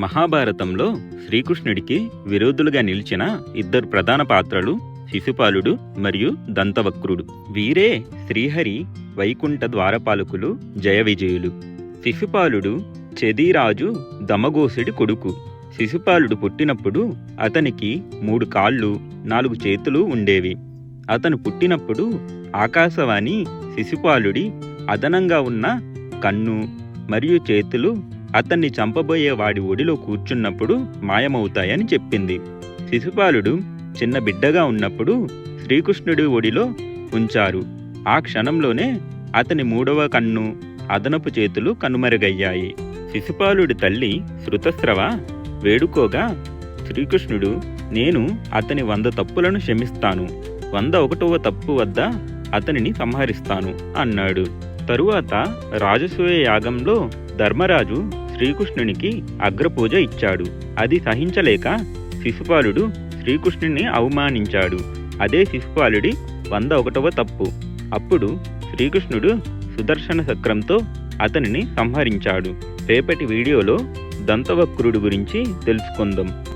మహాభారతంలో శ్రీకృష్ణుడికి విరోధులుగా నిలిచిన ఇద్దరు ప్రధాన పాత్రలు శిశుపాలుడు మరియు దంతవక్రుడు. వీరే శ్రీహరి వైకుంఠ ద్వారపాలకులు జయ విజయులు. శిశుపాలుడు చెదీరాజు దమగోసుడి కొడుకు. శిశుపాలుడు పుట్టినప్పుడు అతనికి మూడు కాళ్ళు నాలుగు చేతులు ఉండేవి. అతను పుట్టినప్పుడు ఆకాశవాణి శిశుపాలుడి అదనంగా ఉన్న కన్ను మరియు చేతులు అతన్ని చంపబోయే వాడి ఒడిలో కూర్చున్నప్పుడు మాయమవుతాయని చెప్పింది. శిశుపాలుడు చిన్న బిడ్డగా ఉన్నప్పుడు శ్రీకృష్ణుడి ఒడిలో ఉంచారు. ఆ క్షణంలోనే అతని మూడవ కన్ను అదనపు చేతులు కనుమరుగయ్యాయి. శిశుపాలుడి తల్లి శృతస్రవ వేడుకోగా శ్రీకృష్ణుడు నేను అతని వంద తప్పులను క్షమిస్తాను. వంద ఒకటవ తప్పు వద్ద అతనిని సంహరిస్తాను అన్నాడు. తరువాత రాజసూయ యాగంలో ధర్మరాజు శ్రీకృష్ణునికి అగ్రపూజ ఇచ్చాడు. అది సహించలేక శిశుపాలుడు శ్రీకృష్ణుని అవమానించాడు. అదే శిశుపాలుడి వంద ఒకటవ తప్పు. అప్పుడు శ్రీకృష్ణుడు సుదర్శన చక్రంతో అతనిని సంహరించాడు. రేపటి వీడియోలో దంతవక్రుడు గురించి తెలుసుకుందాం.